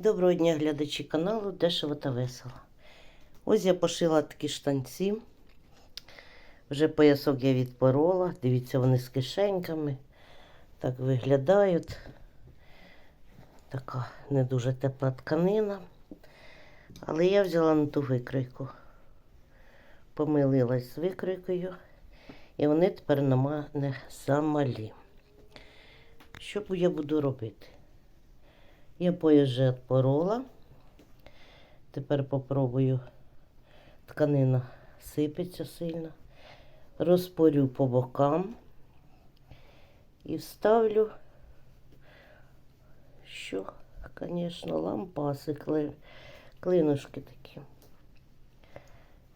Доброго дня, глядачі каналу Дешево та весело. Ось я пошила такі штанці. Вже поясок я відпорола. Дивіться, вони з кишеньками. Так виглядають. Така не дуже тепла тканина. Але я взяла на ту викройку. Помилилась з викройкою. І вони тепер на мене замалі. Що я буду робити? Я пояс вже відпорола. Тепер попробую. Тканина сипеться сильно. Розпорю по бокам і вставлю, що, звісно, лампаси, кли- клинушки такі,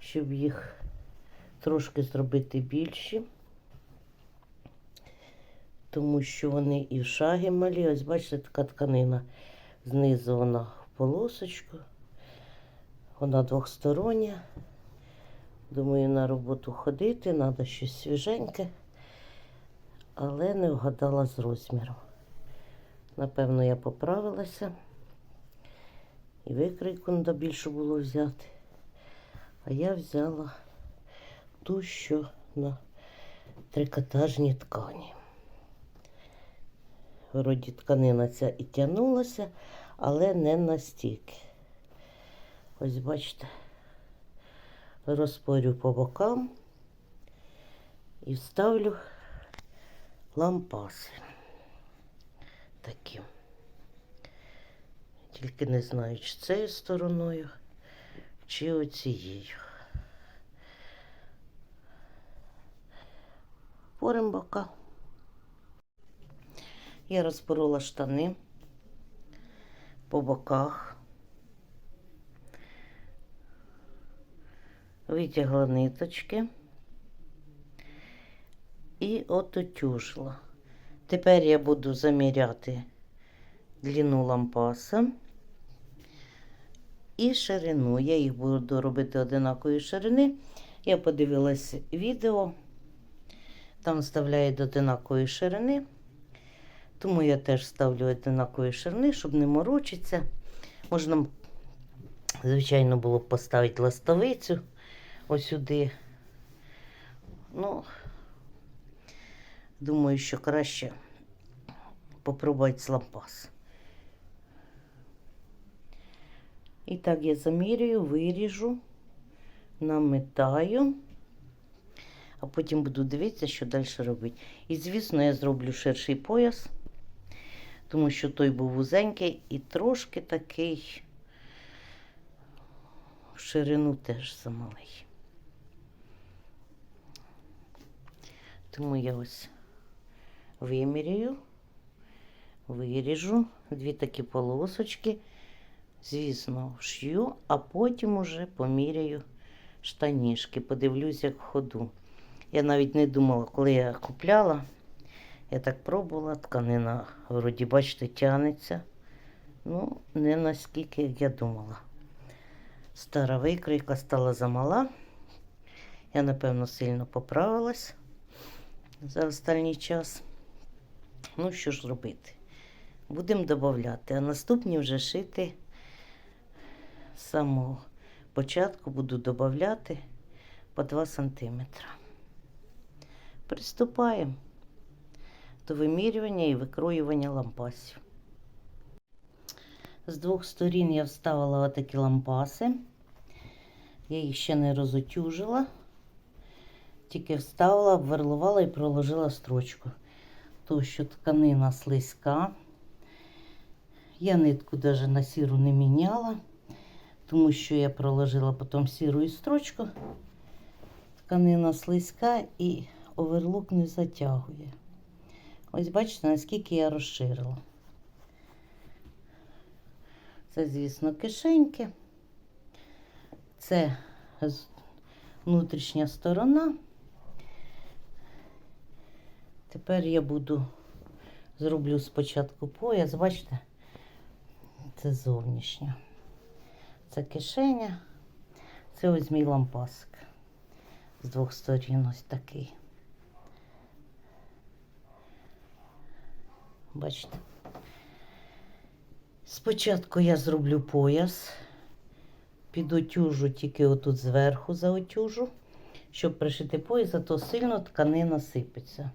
щоб їх трошки зробити більші, тому що вони і в шаги малі. Ось бачите, така тканина знизу вона в полосочку. Вона двохстороння. Думаю, на роботу ходити, треба щось свіженьке, але не вгадала з розміром. Напевно, я поправилася. І викройку треба більше було взяти. А я взяла ту, що на трикотажній ткані. Вроді тканина ця і тягнулася, але не настільки. Ось бачите, розпорю по бокам і вставлю лампаси. Такі. Тільки не знаю, чи цією стороною, чи оцією. Порим бока. Я розпорола штани по боках. Витягла ниточки і отутюжила. Тепер я буду заміряти длину лампаса і ширину. Я їх буду робити одинакової ширини. Я подивилась відео, там вставляють одинакової ширини. Тому я теж ставлю одинакової ширини, щоб не морочитися. Можна, звичайно, було б поставити ластовицю ось сюди. Ну, думаю, що краще попробувати лампас. І так я замірюю, виріжу, наметаю, а потім буду дивитися, що далі робити. І, звісно, я зроблю ширший пояс, тому що той був вузенький і трошки такий в ширину теж замалий. Тому я ось вимірюю, виріжу дві такі полосочки, звісно, вшью, а потім уже поміряю штанішки, подивлюсь, як в ходу. Я навіть не думала, коли я купляла, я так пробувала, тканина, вроді, бачите, тягнеться. Ну, не наскільки, як я думала. Стара викройка стала замала. Я, напевно, сильно поправилась за останній час. Ну, що ж робити? Будемо додати. А наступні вже шити з самого початку буду додати по 2 см. Приступаємо до вимірювання і викроювання лампасів. З двох сторін я вставила отакі лампаси. Я їх ще не розутюжила. Тільки вставила, обверлувала і проложила строчку. То, що тканина слизька. Я нитку навіть на сіру не міняла, тому що я проложила потім сіру і строчку. Тканина слизька і оверлук не затягує. Ось бачите, наскільки я розширила. Це, звісно, кишеньки. Це внутрішня сторона. Тепер я буду зроблю спочатку пояс, бачите, це зовнішня. Це кишеня, це ось мій лампасик. З двох сторін ось такий. Бачите? Спочатку я зроблю пояс, підотюжу тільки отут зверху заотюжу, щоб пришити пояс, а то сильно тканина сипеться.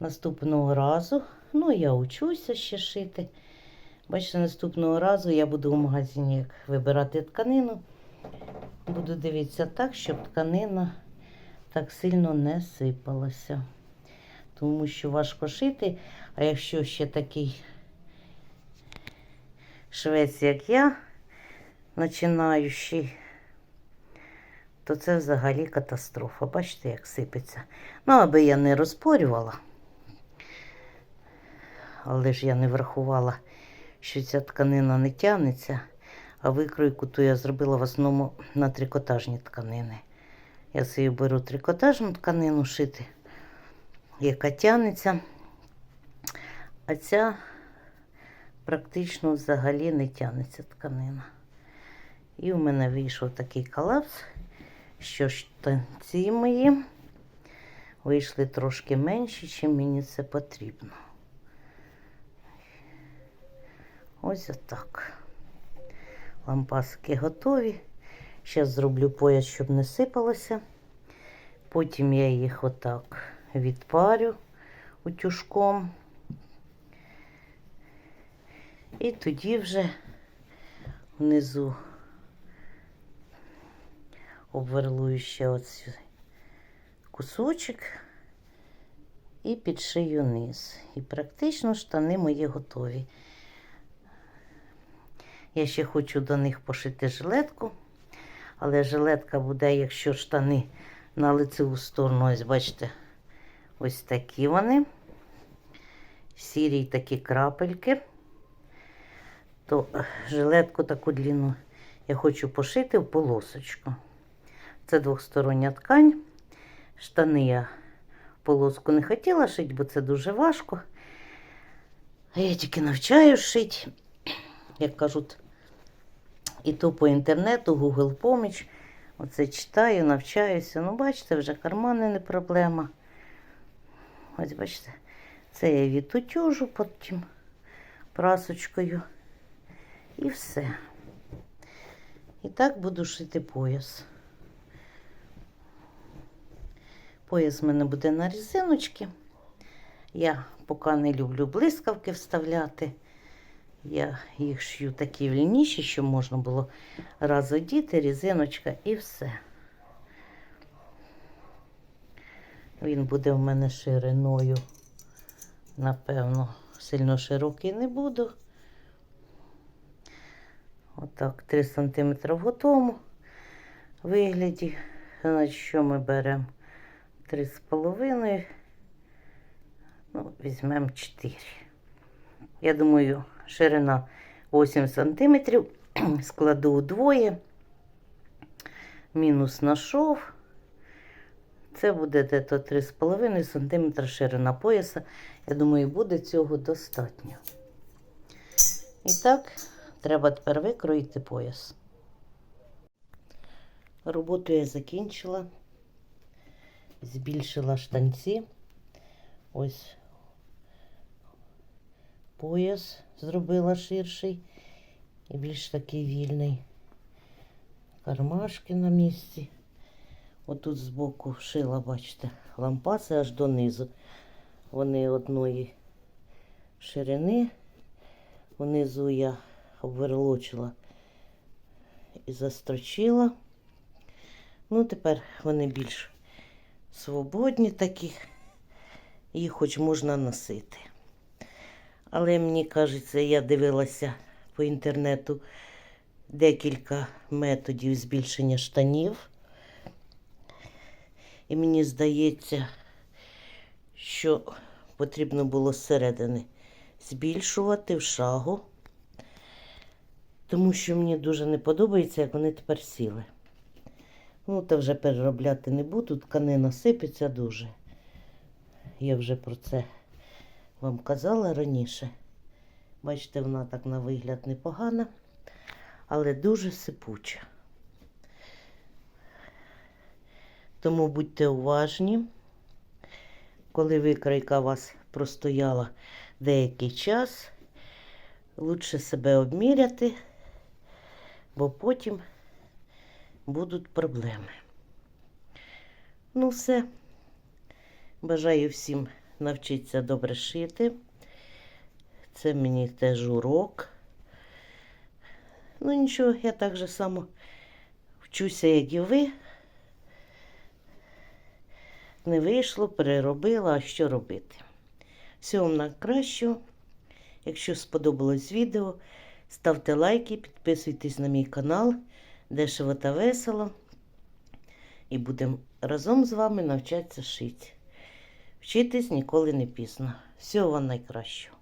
Наступного разу, ну я учуся ще шити. Бачите, наступного разу я буду в магазині як вибирати тканину. Буду дивитися так, щоб тканина так сильно не сипалася. Тому що важко шити, а якщо ще такий швець, як я, починаючий, то це взагалі катастрофа. Бачите, як сипеться. Ну, аби я не розпорювала. Але ж я не врахувала, що ця тканина не тягнеться, а викройку то я зробила в основному на трикотажні тканини. Я собі беру трикотажну тканину шити, яка тягнеться, а ця практично взагалі не тягнеться тканина. І у мене вийшов такий колапс, що штанці мої вийшли трошки менші, чим мені це потрібно. Ось отак. Лампаски готові. Зараз зроблю пояс, щоб не сипалося. Потім я їх отак відпарю утюжком. І тоді вже внизу обверлую ще оцей кусочок і підшию низ. І практично штани мої готові. Я ще хочу до них пошити жилетку, але жилетка буде, якщо штани на лицеву сторону, ось бачите, ось такі вони. Сірі такі крапельки. То жилетку таку длину я хочу пошити в полосочку. Це двохстороння ткань. Штани я полоску не хотіла шити, бо це дуже важко. А я тільки навчаю шити, як кажуть, і то по інтернету, Google поміч. Оце читаю, навчаюся. Ну, бачите, вже кармани не проблема. Ось бачите, це я відутюжу потім прасочкою. І все. І так буду шити пояс. Пояс в мене буде на резиночки. Я поки не люблю блискавки вставляти. Я їх шью такі вільніші, щоб можна було раз одіти, резиночка і все. Він буде в мене шириною. Напевно, сильно широкий не буду. Отак, 3 см в готовому вигляді. Значить, що ми беремо? 3,5. Ну, візьмемо 4. Я думаю, ширина 8 см. Складу удвоє. Мінус на шов. Це буде десь 3,5 см ширина пояса. Я думаю, буде цього достатньо. І так, треба тепер викроїти пояс. Роботу я закінчила, збільшила штанці. Ось пояс зробила ширший і більш такий вільний. Кармашки на місці. Отут збоку вшила, бачите, лампаси аж донизу. Вони одної ширини. Внизу я обверлочила і застрочила. Ну, тепер вони більш свободні такі, їх хоч можна носити. Але мені кажеться, я дивилася по інтернету декілька методів збільшення штанів. І мені здається, що потрібно було зсередини збільшувати в шагу, тому що мені дуже не подобається, як вони тепер сіли. Ну, та вже переробляти не буду, тканина сипеться дуже. Я вже про це вам казала раніше. Бачите, вона так на вигляд непогана, але дуже сипуча. Тому будьте уважні, коли викройка у вас простояла деякий час, лучше себе обміряти, бо потім будуть проблеми. Ну, все. Бажаю всім навчитися добре шити. Це мені теж урок. Ну нічого, я так же само вчуся, як і ви. Не вийшло, переробила, а що робити? Всього вам найкращого. Якщо сподобалось відео, ставте лайки, підписуйтесь на мій канал Дешево та весело. І будемо разом з вами навчатися шити. Вчитись ніколи не пізно. Всього вам найкращого.